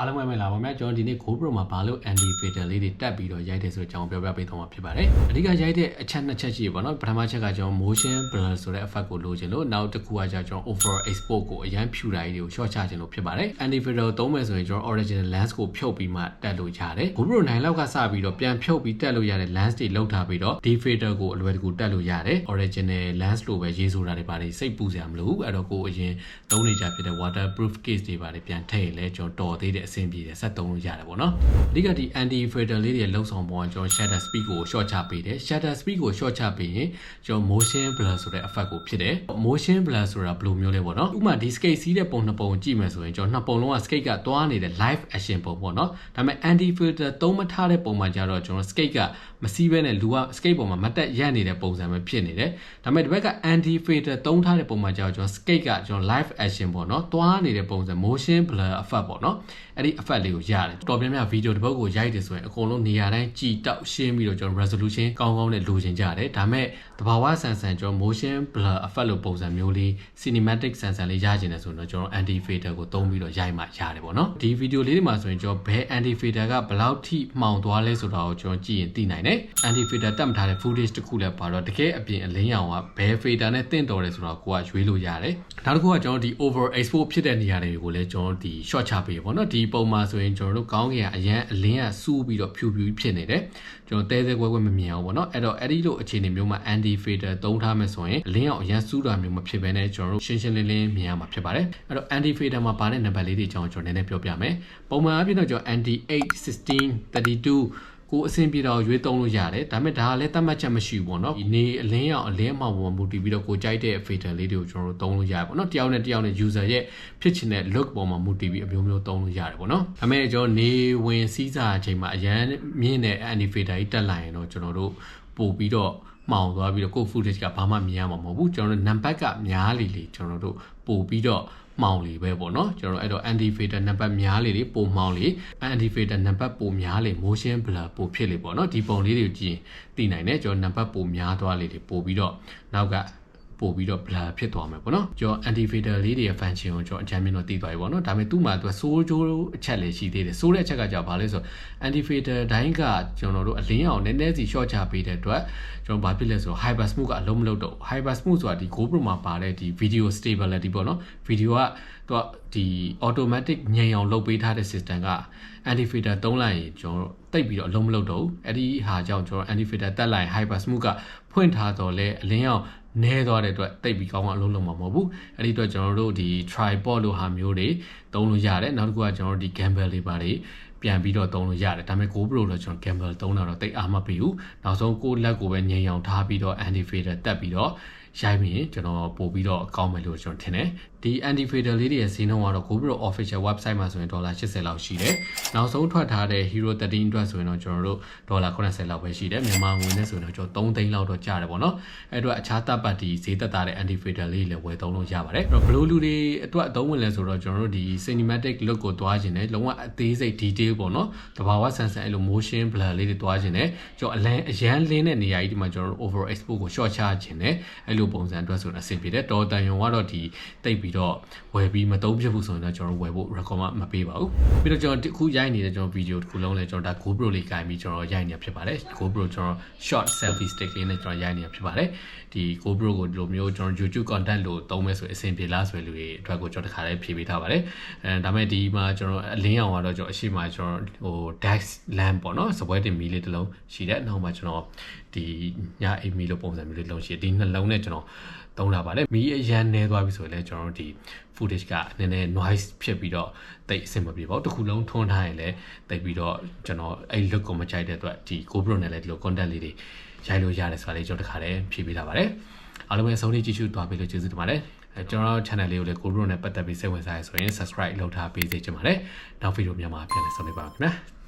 အားလုံးပဲမင်္ဂလာပါခင်ဗျာကျွန်တော်ဒီနေ့ GoPro မှာဘာလို့ anti fader လေးတွေတက်ပြီးတော့ရိုက်တယ်ဆိုတဲ့အကြောင်းပြောပြပေးသွားမှာဖြစ်ပါတယ်အဓိကရိုက်တဲ့အချက်နှစ်ချက်ရှိပါတော့ပထမချက်ကကျွန်တော် motion blur ဆိုတဲ့ effect ကိုလိုချင်လို့နောက်တစ်ခုကကျကျွန်တော် over export ကိုအရန်ဖြူတာကြီးတွေကို short ချခြင်းလို့ဖြစ်ပါတယ် anti fader ကိုသုံးမယ်ဆိုရင်ကျွန်တော် original lens ကိုဖြုတ်ပြီးမှတက်လို့ရတယ် GoPro 9လောက်ကစပြီးတော့ပြန်ဖြုတ်ပြီးတက်လို့ရတဲ့ lens တွေလောက်ထားပြီးတော့ d fader ကိုအလွယ်တကူတက်လို့ရတယ် original lens လိုပဲရေးဆိုတာတွေပါတယ်စိတ်ပူစရာမလိုဘူးအဲ့တော့ကိုအရင်သုံးနေကြဖြစ်တဲ့ waterproof case တွေပါတယ်ပြန်ထည့်ရင်လည်းကျွန်တော်တော်သေးတဲ့အဆင်ပြေတယ်ဆက်သုံးလို့ရတယ်ပေါ့နော်အဓိကဒီ anti fader လေးတွေလောက်ဆောင်ပေါ်ကကျွန်တော် shutter speed ကို short ချပေးတယ် shutter speed ကို short ချပေးရင်ကျွန်တော် motion blur ဆိုတဲ့ effect ကိုဖြစ်တယ် motion blur ဆိုတာဘယ်လိုမျိုးလဲပေါ့နော်ဥပမာဒီ skate စီးတဲ့ပုံနှစ်ပုံကြည့်မယ်ဆိုရင်ကျွန်တော်နှစ်ပုံလုံးက skate ကသွားနေတဲ့ live action ပုံပေါ့နော်ဒါပေမဲ့ anti filter သုံးမထားတဲ့ပုံမှာကြတော့ကျွန်တော် skate ကမစီးဘဲနဲ့လူက skate ပုံမှာမတက်ရက်နေတဲ့ပုံစံပဲဖြစ်နေတယ်ဒါပေမဲ့ဒီဘက်က anti filter သုံးထားတဲ့ပုံမှာကြတော့ကျွန်တော် skate ကကျွန်တော် live action ပေါ့နော်သွားနေတဲ့ပုံစံ motion blur effect ပေါ့နော်အဲ့ဒီ effect လေးကိုရတယ်တော်ပြန်များဗီဒီယိုတစ်ပုဒ်ကိုရိုက်တယ်ဆိုရင်အကုန်လုံးနေရာတိုင်းကြည်တောက်ရှင်းပြီးတော့ကျွန်တော် resolution ကောင်းကောင်းနဲ့လိုချင်ကြတယ်ဒါပေမဲ့တဘာဝဆန်ဆန်ကျွန်တော် motion blur effect လို့ပုံစံမျိုးလေး cinematic ဆန်ဆန်လေးရချင်တယ်ဆိုတော့ကျွန်တော် anti fader ကိုသုံးပြီးတော့ရိုက်မှရတယ်ပေါ့နော်ဒီဗီဒီယိုလေးတွေမှာဆိုရင်ကျွန်တော်ဘယ် anti fader ကဘယ်လောက်ထိမှောင်သွားလဲဆိုတာကိုကျွန်တော်ကြည့်ရင်သိနိုင်တယ် anti fader တက်မထားတဲ့ footage တစ်ခုလည်းပါတော့တကယ်အပြင်အလင်းရောင်ကဘယ် fader နဲ့တင့်တော်တယ်ဆိုတော့ကိုကရွေးလို့ရတယ်နောက်တစ်ခုကကျွန်တော်ဒီ over export ဖြစ်တဲ့နေရာတွေကိုလည်းကျွန်တော်ဒီ short ချပေးရပေါ့နော်ဒီပုံမှာဆိုရင်ကျွန်တော်တို့ကောင်းကင်ကအရန်အလင်းကစူးပြီးတော့ဖြူဖြူဖြစ်နေတယ်ကျွန်တော်တဲတဲကွဲကွဲမမြင်အောင်ပေါ့နော်အဲ့တော့အဲ့ဒီလိုအခြေအနေမျိုးမှာ anti fader သုံးထားမယ်ဆိုရင်အလင်းအောင်အရန်စူးတာမျိုးမဖြစ်ဘဲနဲ့ကျွန်တော်တို့ရှင်းရှင်းလင်းလင်းမြင်ရမှာဖြစ်ပါတယ်အဲ့တော့ anti fader မှာပါတဲ့နံပါတ်လေးတွေအကြောင်းကျွန်တော်နည်းနည်းပြောပြမယ်ပုံမှန်အပြင်တော့ကျွန်တော် anti 8 16 32 ကိုအဆင်ပြေတော့ရွေးသုံးလို့ရတယ်ဒါပေမဲ့ဒါကလည်းတတ်မှတ်ချက်မရှိဘူးပေါ့နော်ဒီနေအလင်းရောင်အလင်းအမှောင်ပေါ်မူတည်ပြီးတော့ကိုကြိုက်တဲ့ fader လေးတွေကိုကျွန်တော်တို့သုံးလို့ရတယ်ပေါ့နော်တယောက်နဲ့တယောက်နဲ့ user ရဲ့ဖြစ်ချင်တဲ့ look ပေါ်မှာမူတည်ပြီးအမျိုးမျိုးသုံးလို့ရတယ်ပေါ့နော်ဒါပေမဲ့ကျွန်တော်နေဝင်စည်းစာအချိန်မှာအရန်မြင့်တဲ့ anti fader ကြီးတက်လာရင်တော့ကျွန်တော်တို့ပို့ပြီးတော့မှောင်သွားပြီးတော့ကို footage ကဘာမှမြင်ရမှာမဟုတ်ဘူးကျွန်တော်တို့နံပါတ်ကများလေလေကျွန်တော်တို့ပို့ပြီးတော့ မှောင်လေပဲပေါ့နော်ကျွန်တော်အဲ့တော့ anti fader နံပါတ်များလေလေပိုမှောင်လေ anti fader နံပါတ်ပိုများလေ motion blur ပိုဖြစ်လေပေါ့နော်ဒီပုံလေးတွေကိုကြည့်ရင်သိနိုင်တယ်ကျွန်တော်နံပါတ်ပိုများသွားလေလေပို့ပြီးတော့နောက်က ပို့ပြီးတော့ blur ဖြစ်သွားမယ်ပေါ့နော်ကျွန်တော် anti fader လေးတွေရဲ့ function ကိုကျွန်တော်အကြမ်းမြင်တော့သိသွားပြီပေါ့နော်ဒါပေမဲ့သူ့မှာသူကစိုးကြိုးအချက်လေးရှိသေးတယ်စိုးတဲ့အချက်ကကြာဘာလဲဆိုတော့ anti fader တိုင်းကကျွန်တော်တို့အလင်းအောင်နည်းနည်းစီ short ချပေးတဲ့အတွက်ကျွန်တော်ဘာဖြစ်လဲဆိုတော့ hyper smooth ကအလုံးမလုံးတော့ hyper smooth ဆိုတာဒီ GoPro မှာပါတဲ့ဒီ video stability ပေါ့နော် video က သူကဒီ automatic ညင်အောင်လုပ်ပေးထားတဲ့ system က anti fader သုံးလိုက်ရင်ကျွန်တော်တိတ်ပြီးတော့အလုံးမလုံးတော့ဘူးအဲ့ဒီဟာကြောင့်ကျွန်တော် anti fader တက်လိုက် hyper smooth ကဖွင့်ထားတော့လဲအလင်းအောင်နဲသွားတဲ့အတွက်တိတ်ပြီးကောင်းအောင်အလုံးလုံးမှာမဟုတ်ဘူးအဲ့ဒီအတွက်ကျွန်တော်တို့ဒီ tripod လိုဟာမျိုးတွေသုံးလို့ရတယ်နောက်တစ်ခုကကျွန်တော်တို့ဒီ gimbal လေးပါတွေ ပြန်ပြီးတော့သုံးလို့ရတယ်ဒါပေမဲ့ GoPro တော့ကျွန်တော် gimbal သုံးတာတော့တိတ်အားမပေးဘူးနောက်ဆုံးကိုယ့်လက်ကိုပဲငြိမ်အောင်ထားပြီးတော့ anti fader တက်ပြီးတော့ရိုက်ပြီးကျွန်တော်ပို့ပြီးတော့ကောင်းမယ်လို့ကျွန်တော်ထင်တယ်ဒီ anti fader လေးတွေရဲ့ဈေးနှုန်းကတော့ GoPro official website မှာဆိုရင်ဒေါ်လာ80လောက်ရှိတယ်နောက်ဆုံးထွက်ထားတဲ့ Hero 13အတွက်ဆိုရင်တော့ကျွန်တော်တို့ဒေါ်လာ80လောက်ပဲရှိတယ်မြန်မာငွေနဲ့ဆိုရင်တော့ကျွန်တော်3သိန်းလောက်တော့ကျတယ်ပေါ့နော်အဲ့တော့အခြားတပ်ပတ်ဒီဈေးသက်သာတဲ့ anti fader လေးတွေလည်းဝယ်သုံးလို့ရပါတယ်အဲ့တော့ဘယ်လိုလူတွေအတွက်အသုံးဝင်လဲဆိုတော့ကျွန်တော်တို့ဒီ cinematic look ကိုတွားခြင်းနဲ့လုံးဝအသေးစိတ် detail ပေါ့နော်တဘာဝဆန်ဆန်အဲ့လို motion blur လေးတွေတွားခြင်းနဲ့ကျွန်တော်အလန်းအရန်လင်းတဲ့နေရာကြီးဒီမှာကျွန်တော်တို့ over export ကို short ချခြင်းနဲ့အဲ့လိုပုံစံအတွက်ဆိုရင်အဆင်ပြေတယ်တော်တန်ယုံကတော့ဒီတိတ်ပြီးတော့ဝယ်ပြီးမသုံးဖြစ်ဘူးဆိုရင်တော့ကျွန်တော်ဝယ်ဖို့ recommend မပေးပါဘူးပြီးတော့ကျွန်တော်အခုရိုက်နေတဲ့ကျွန်တော်ဗီဒီယိုတစ်ခုလုံးလဲကျွန်တော်ဒါ GoPro လေးကင်ပြီးကျွန်တော်ရိုက်နေတာဖြစ်ပါတယ် GoPro ကျွန်တော် short selfie stick လေးနဲ့ကျွန်တော်ရိုက်နေတာဖြစ်ပါတယ်ဒီ GoPro ကိုဒီလိုမျိုးကျွန်တော် YouTube content လို့သုံးမယ်ဆိုရင်အဆင်ပြေလားဆိုရင်လူတွေအတွက်ကိုကျွန်တော်တခါလေးဖြည့်ပေးထားပါတယ်အဲဒါမဲ့ဒီမှာကျွန်တော်အလင်းအောင်ကတော့ကျွန်တော်အရှိမကျွန်တော်ဟို Dax lamp ပေါ့နော်စပွဲတင်မီလေးတစ်လုံးရှိတယ်နောက်မှာကျွန်တော်ဒီညအိမ်မီလို့ပုံစံမျိုးလေးလုံးရှိတယ်ဒီနှလုံးနဲ့ကျွန်တော်သုံးလာပါတယ်မီးအရန်နေသွားပြီဆိုရင်လည်းကျွန်တော်တို့ဒီ footage ကနည်းနည်း noise ဖြစ်ပြီးတော့တိတ်အဆင်မပြေပါဘူးတစ်ခုလုံးထွန်းထားရင်လည်းတိတ်ပြီးတော့ကျွန်တော်အဲ့ look ကိုမကြိုက်တဲ့အတွက်ဒီ GoPro နဲ့လည်းဒီလို content လေးတွေရိုက်လို့ရတယ်ဆိုတာလေးကျွန်တော်တခါတည်းဖြည့်ပေးထားပါတယ် အားလုံးပဲဆုံးဖြတ်ကြည့်ရှုသွားပြီလို့ကျေးဇူးတင်ပါတယ်အဲကျွန်တော် channel လေးကိုလည်း GoPro နဲ့ပတ်သက်ပြီးစိတ်ဝင်စားရဆိုရင် subscribe လုပ်ထားပေးစေချင်ပါတယ်နောက်ဗီဒီယိုများမှာပြန်လည်ဆုံနေပါမယ်ခင်ဗျာ